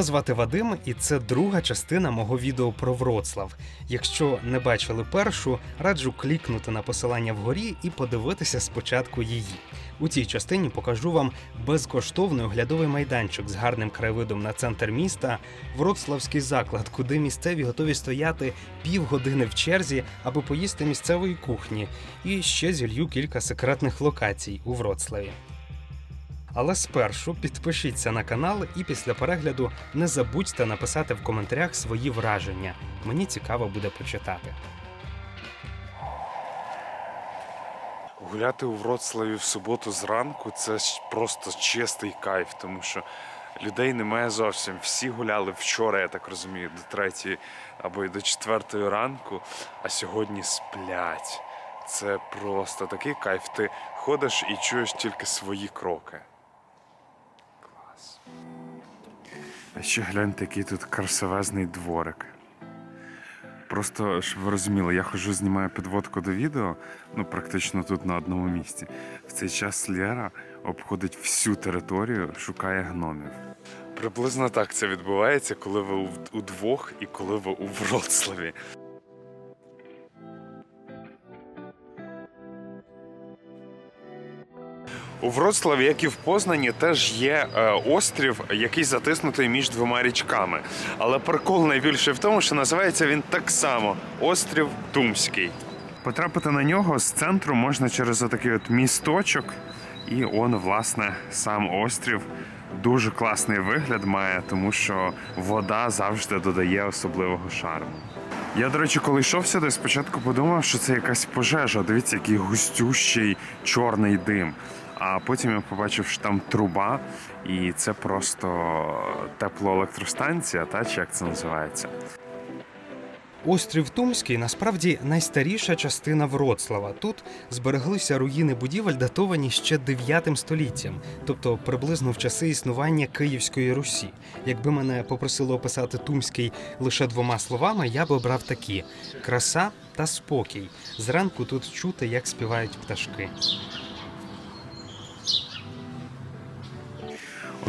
Мене звати Вадим, і це друга частина мого відео про Вроцлав. Якщо не бачили першу, раджу клікнути на посилання вгорі і подивитися спочатку її. У цій частині покажу вам безкоштовний оглядовий майданчик з гарним краєвидом на центр міста, Вроцлавський заклад, куди місцеві готові стояти півгодини в черзі, аби поїсти місцевої кухні, і ще зілью кілька секретних локацій у Вроцлаві. Але спершу підпишіться на канал і після перегляду не забудьте написати в коментарях свої враження. Мені цікаво буде почитати. Гуляти у Вроцлаві в суботу зранку це просто чистий кайф, тому що людей немає зовсім. Всі гуляли вчора, я так розумію, до третьої або й до четвертої ранку, а сьогодні сплять. Це просто такий кайф. Ти ходиш і чуєш тільки свої кроки. А ще гляньте, який тут красовезний дворик. Просто щоб ви розуміли, я хожу, знімаю підводку до відео, ну практично тут на одному місці. В цей час Лєра обходить всю територію, шукає гномів. Приблизно так це відбувається, коли ви у- удвох і коли ви у Вроцлаві. У Вроцлаві, як і в Познані, теж є е, острів, який затиснутий між двома річками. Але прикол найбільше в тому, що називається він так само острів Тумський. Потрапити на нього з центру можна через отакий от місточок, і он, власне, сам острів. Дуже класний вигляд має, тому що вода завжди додає особливого шарму. Я, до речі, коли йшов сюди, спочатку подумав, що це якась пожежа. Дивіться, який густющий чорний дим. А потім я побачив, що там труба, і це просто теплоелектростанція, та чи як це називається. Острів Тумський насправді найстаріша частина Вроцлава. Тут збереглися руїни будівель, датовані ще 9 століттям, тобто приблизно в часи існування Київської Русі. Якби мене попросили описати Тумський лише двома словами, я би обрав такі: краса та спокій. Зранку тут чути, як співають пташки.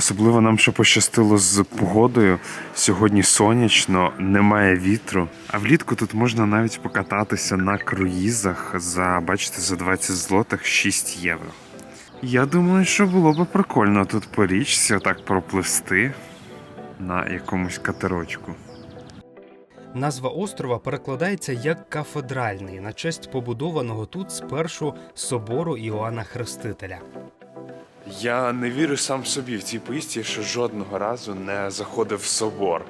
Особливо нам ще пощастило з погодою. Сьогодні сонячно, немає вітру. А влітку тут можна навіть покататися на круїзах за, бачите, за 20 злотих 6 євро. Я думаю, що було б прикольно тут по річці так пропливсти на якомусь катерочку. Назва острова перекладається як кафедральний на честь побудованого тут спершу собору Іоанна Хрестителя. Я не вірю сам собі в цій поїздці, що жодного разу не заходив в собор.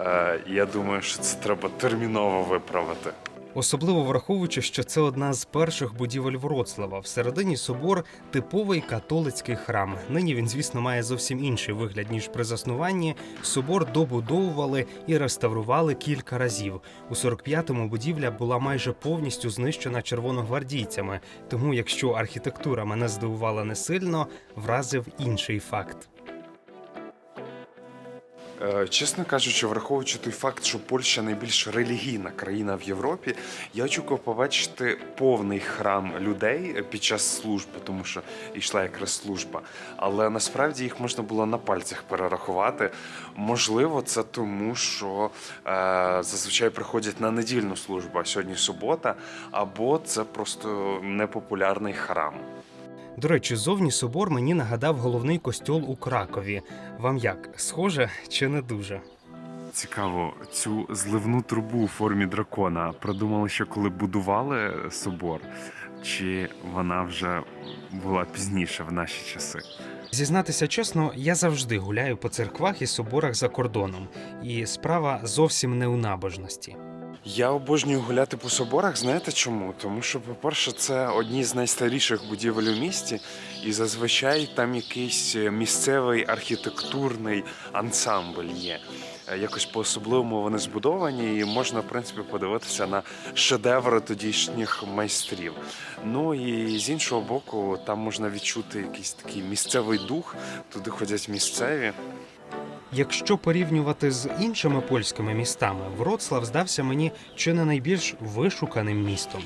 Е, я думаю, що це треба терміново виправити. Особливо враховуючи, що це одна з перших будівель Вроцлава. Всередині собор типовий католицький храм. Нині він, звісно, має зовсім інший вигляд ніж при заснуванні. Собор добудовували і реставрували кілька разів. У 45-му будівля була майже повністю знищена червоногвардійцями. Тому, якщо архітектура мене здивувала не сильно, вразив інший факт. Е, Чесно кажучи, враховуючи той факт, що Польща найбільш релігійна країна в Європі, я очікував побачити повний храм людей під час служби, тому що йшла якраз служба. Але насправді їх можна було на пальцях перерахувати. Можливо, це тому, що е, зазвичай приходять на недільну службу, а сьогодні субота, або це просто непопулярний храм. До речі, зовні собор мені нагадав головний костьол у Кракові. Вам як схоже чи не дуже? Цікаво, цю зливну трубу у формі дракона продумали ще коли будували собор, чи вона вже була пізніше в наші часи? Зізнатися чесно, я завжди гуляю по церквах і соборах за кордоном, і справа зовсім не у набожності. Я обожнюю гуляти по соборах. Знаєте чому? Тому що, по-перше, це одні з найстаріших будівель у місті, і зазвичай там якийсь місцевий архітектурний ансамбль є. Е, Якось по-особливому вони збудовані, і можна, в принципі, подивитися на шедеври тодішніх майстрів. Ну і з іншого боку, там можна відчути якийсь такий місцевий дух. Туди ходять місцеві. Якщо порівнювати з іншими польськими містами, Вроцлав здався мені чи не найбільш вишуканим містом.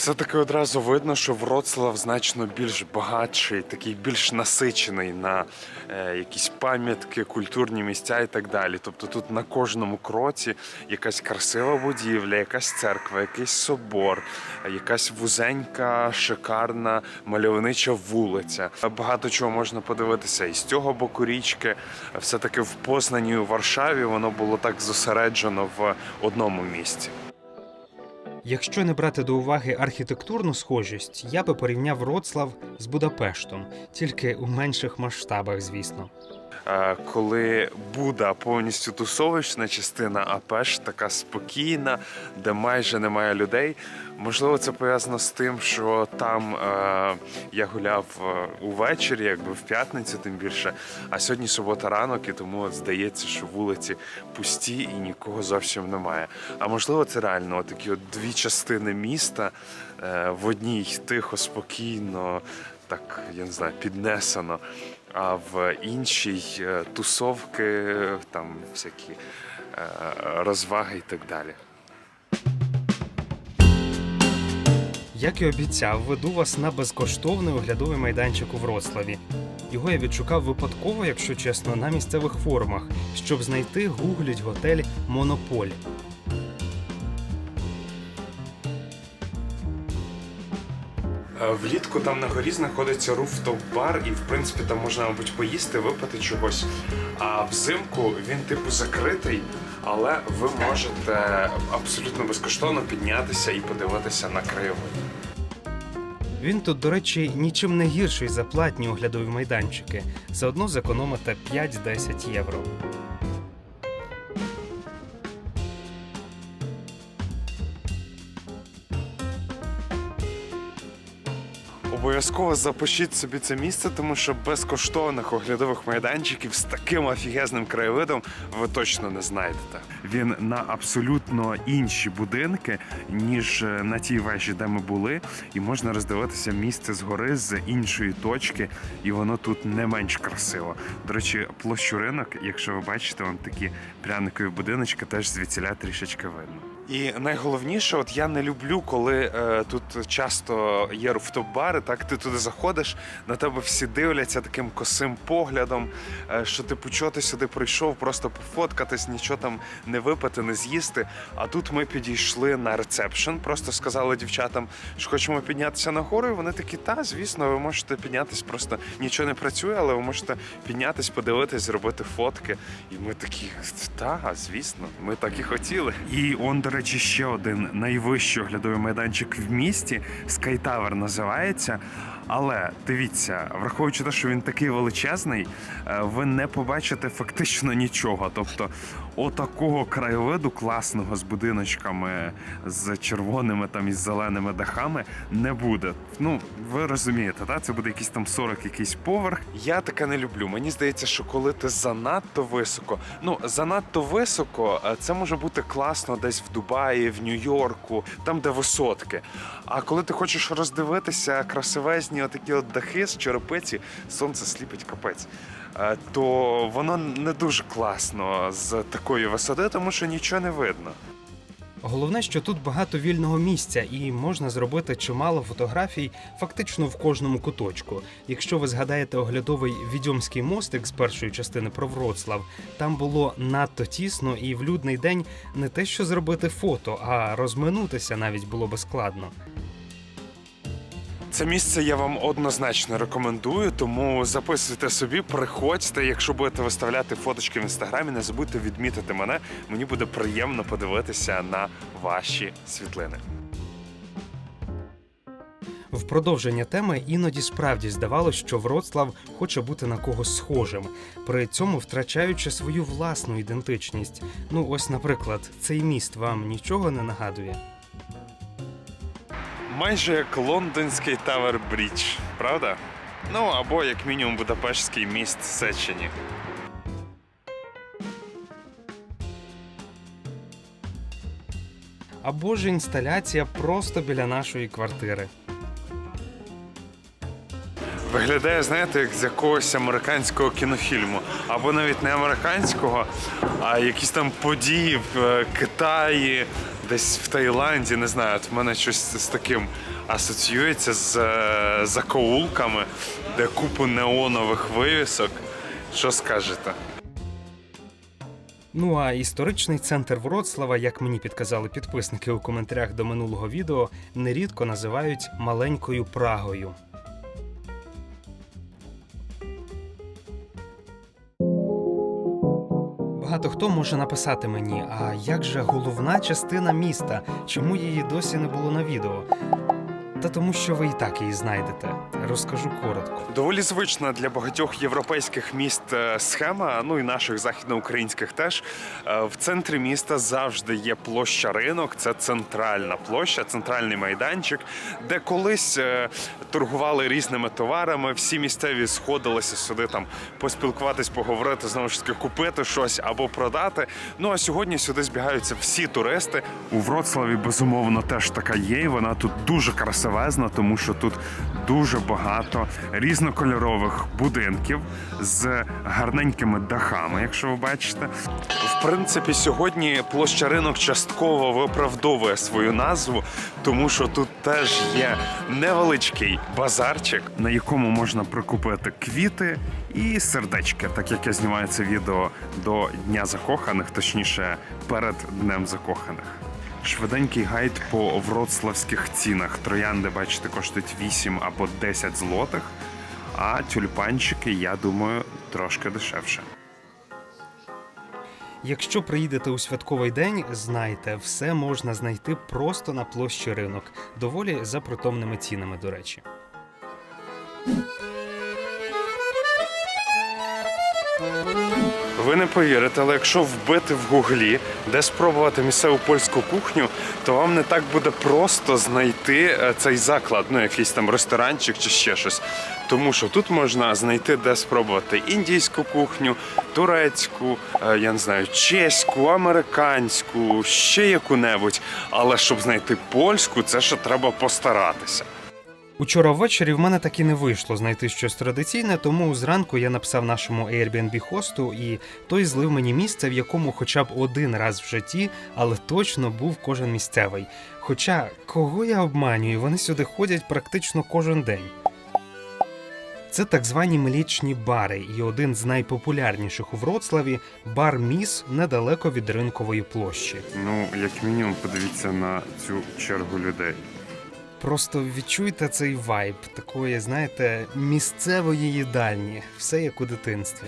Все-таки одразу видно, що Вроцлав значно більш багатший, такий більш насичений на е, якісь пам'ятки, культурні місця і так далі. Тобто тут на кожному кроці якась красива будівля, якась церква, якийсь собор, якась вузенька, шикарна мальовнича вулиця. Багато чого можна подивитися. І з цього боку річки, все-таки в Познані у Варшаві воно було так зосереджено в одному місці. Якщо не брати до уваги архітектурну схожість, я би порівняв Роцлав з Будапештом, тільки у менших масштабах, звісно. Е, коли Буда повністю тусовищна частина, а Пеш така спокійна, де майже немає людей. Можливо, це пов'язано з тим, що там е, я гуляв е, увечері, якби в п'ятницю, тим більше. А сьогодні субота ранок, і тому от здається, що вулиці пусті і нікого зовсім немає. А можливо, це реально от такі от дві частини міста е, в одній тихо, спокійно, так я не знаю, піднесено. А в іншій е, тусовки, там всякі е, розваги і так далі. Як і обіцяв, веду вас на безкоштовний оглядовий майданчик у Вроцлаві. Його я відшукав випадково, якщо чесно, на місцевих форумах. Щоб знайти, гугліть готель Монополь. Влітку там на горі знаходиться руфтоп-бар, і в принципі там можна, мабуть, поїсти, випити чогось. А взимку він типу закритий, але ви можете абсолютно безкоштовно піднятися і подивитися на краєвид. Він тут, до речі, нічим не гірший за платні оглядові майданчики. Заодно зекономите 5-10 євро. Обов'язково запишіть собі це місце, тому що безкоштовних оглядових майданчиків з таким офігезним краєвидом ви точно не знайдете. Він на абсолютно інші будинки, ніж е, на тій вежі, де ми були, і можна роздивитися місце згори з іншої точки, і воно тут не менш красиво. До речі, площу ринок, якщо ви бачите, вон такі пряникові будиночки, теж звідсіля трішечки видно. І найголовніше, от я не люблю, коли е, тут часто є руфтоп-бари, так ти туди заходиш, на тебе всі дивляться таким косим поглядом, е, що типу, ти сюди прийшов, просто пофоткатись, нічого там не випити, не з'їсти. А тут ми підійшли на рецепшн, просто сказали дівчатам, що хочемо піднятися нагору. І вони такі, та, звісно, ви можете піднятись, просто нічого не працює, але ви можете піднятись, подивитись, зробити фотки. І ми такі, та, звісно, ми так і хотіли. І он, до речі, ще один найвищий оглядовий майданчик в місті. Скайтавер називається. Але дивіться, враховуючи те, що він такий величезний, е, ви не побачите фактично нічого. Тобто, отакого краєвиду класного з будиночками, з червоними там і зеленими дахами не буде. Ну, ви розумієте, так? Це буде якийсь там 40 якийсь поверх. Я таке не люблю. Мені здається, що коли ти занадто високо, ну занадто високо, е, це може бути класно десь в Дубаї, в Нью-Йорку, там, де висотки. А коли ти хочеш роздивитися красивезні отакі от дахи з черепиці, сонце сліпить капець. е, То воно не дуже класно з такої висоти, тому що нічого не видно. Головне, що тут багато вільного місця, і можна зробити чимало фотографій фактично в кожному куточку. Якщо ви згадаєте оглядовий відьомський мостик з першої частини про Вроцлав, там було надто тісно, і в людний день не те, що зробити фото, а розминутися навіть було би складно. Це місце я вам однозначно рекомендую, тому записуйте собі, приходьте. Якщо будете виставляти фоточки в інстаграмі, не забудьте відмітити мене. Мені буде приємно подивитися на ваші світлини. В продовження теми іноді справді здавалось, що Вроцлав хоче бути на когось схожим, при цьому втрачаючи свою власну ідентичність. Ну, ось, наприклад, цей міст вам нічого не нагадує. Майже як лондонський Тавер Брідж, правда? Ну або як мінімум Будапештський міст Сечені. Або ж інсталяція просто біля нашої квартири. Виглядає, знаєте, як з якогось американського кінофільму. Або навіть не американського, а якісь там події в е, Китаї, десь в Таїланді, не знаю, от в мене щось з таким асоціюється з е, закоулками, де купу неонових вивісок. Що скажете? Ну а історичний центр Вроцлава, як мені підказали підписники у коментарях до минулого відео, нерідко називають маленькою Прагою. Багато хто може написати мені, а як же головна частина міста? Чому її досі не було на відео? Та тому, що ви і так її знайдете. Розкажу коротко. Доволі звична для багатьох європейських міст е, схема, ну і наших західноукраїнських теж. Е, В центрі міста завжди є площа ринок. Це центральна площа, центральний майданчик, де колись е, торгували різними товарами. Всі місцеві сходилися сюди там поспілкуватись, поговорити, знову ж таки, купити щось або продати. Ну а сьогодні сюди збігаються всі туристи. У Вроцлаві безумовно теж така є. Вона тут дуже красивезна, тому що тут дуже багато різнокольорових будинків з гарненькими дахами, якщо ви бачите. В принципі, сьогодні площа ринок частково виправдовує свою назву, тому що тут теж є невеличкий базарчик, на якому можна прикупити квіти і сердечки, так як я знімаю це відео до Дня закоханих, точніше перед Днем закоханих. Швиденький гайд по вроцлавських цінах. Троянди, бачите, коштують 8 або 10 злотих, а тюльпанчики, я думаю, трошки дешевше. Якщо приїдете у святковий день, знайте, все можна знайти просто на площі ринок, доволі за притомними цінами, до речі. Ви не повірите, але якщо вбити в гуглі, де спробувати місцеву польську кухню, то вам не так буде просто знайти е, цей заклад, ну якийсь там ресторанчик чи ще щось. Тому що тут можна знайти, де спробувати індійську кухню, турецьку, е, я не знаю, чеську, американську, ще яку-небудь. Але щоб знайти польську, це ще треба постаратися. Учора ввечері в мене таки не вийшло знайти щось традиційне, тому зранку я написав нашому Airbnb хосту, і той злив мені місце, в якому хоча б один раз в житті, але точно був кожен місцевий. Хоча кого я обманюю, вони сюди ходять практично кожен день. Це так звані млічні бари, і один з найпопулярніших у Вроцлаві бар Міс недалеко від ринкової площі. Ну, як мінімум, подивіться на цю чергу людей. Просто відчуйте цей вайб такої, знаєте, місцевої їдальні, все як у дитинстві.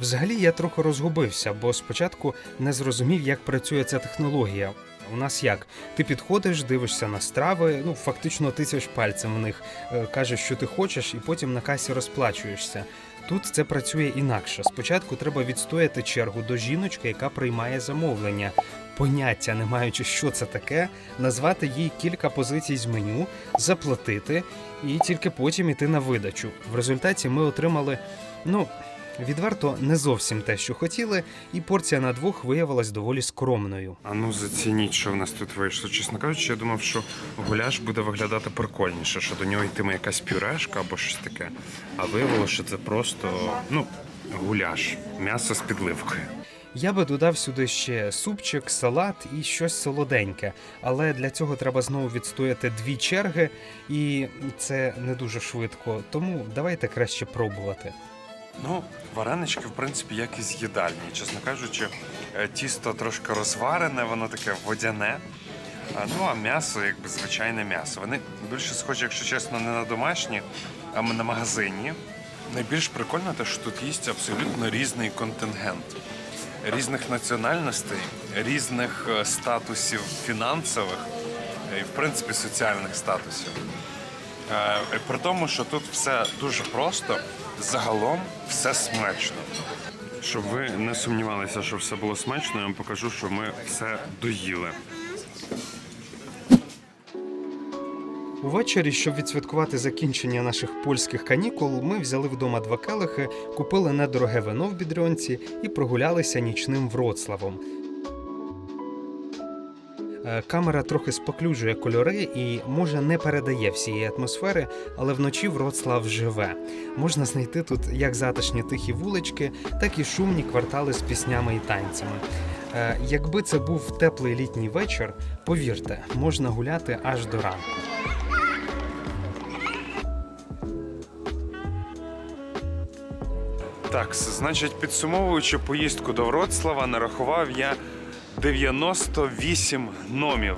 Взагалі я трохи розгубився, бо спочатку не зрозумів, як працює ця технологія. У нас як? Ти підходиш, дивишся на страви, ну фактично тицяш пальцем в них, е, кажеш, що ти хочеш, і потім на касі розплачуєшся. Тут це працює інакше. Спочатку треба відстояти чергу до жіночки, яка приймає замовлення. Поняття не маючи, що це таке, назвати їй кілька позицій з меню, заплатити і тільки потім іти на видачу. В результаті ми отримали, ну. Відверто не зовсім те, що хотіли, і порція на двох виявилась доволі скромною. А ну зацініть, що в нас тут вийшло. Чесно кажучи, я думав, що гуляш буде виглядати прикольніше, що до нього йтиме якась пюрешка або щось таке. А виявилося, що це просто ну, гуляш, м'ясо з підливкою. Я би додав сюди ще супчик, салат і щось солоденьке, але для цього треба знову відстояти дві черги, і це не дуже швидко. Тому давайте краще пробувати. Ну, варенички, в принципі, як і з їдальні. Чесно кажучи, е, тісто трошки розварене, воно таке водяне. Ну, а м'ясо, якби звичайне м'ясо. Вони більше схожі, якщо чесно, не на домашні, а на магазині. Найбільш прикольно те, що тут є абсолютно різний контингент. Різних національностей, різних е, статусів фінансових е, і, в принципі, соціальних статусів. Е, При тому, що тут все дуже просто, загалом все смачно. Щоб ви не сумнівалися, що все було смачно, я вам покажу, що ми все доїли. Увечері, щоб відсвяткувати закінчення наших польських канікул, ми взяли вдома два келихи, купили недороге вино в бідрьонці і прогулялися нічним Вроцлавом. Е, Камера трохи споклюжує кольори і може не передає всієї атмосфери, але вночі Вроцлав живе. Можна знайти тут як затишні тихі вулички, так і шумні квартали з піснями і танцями. Е, Якби це був теплий літній вечір, повірте, можна гуляти аж до ранку. Так, значить, підсумовуючи поїздку до Вроцлава, нарахував я 98 номів.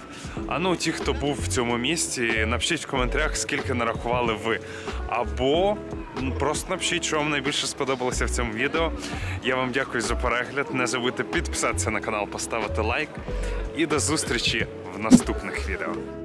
А ну, ті, хто був в цьому місті, напишіть в коментарях, скільки нарахували ви. Або просто напишіть, що вам найбільше сподобалося в цьому відео. Я вам дякую за перегляд. Не забудьте підписатися на канал, поставити лайк. І до зустрічі в наступних відео.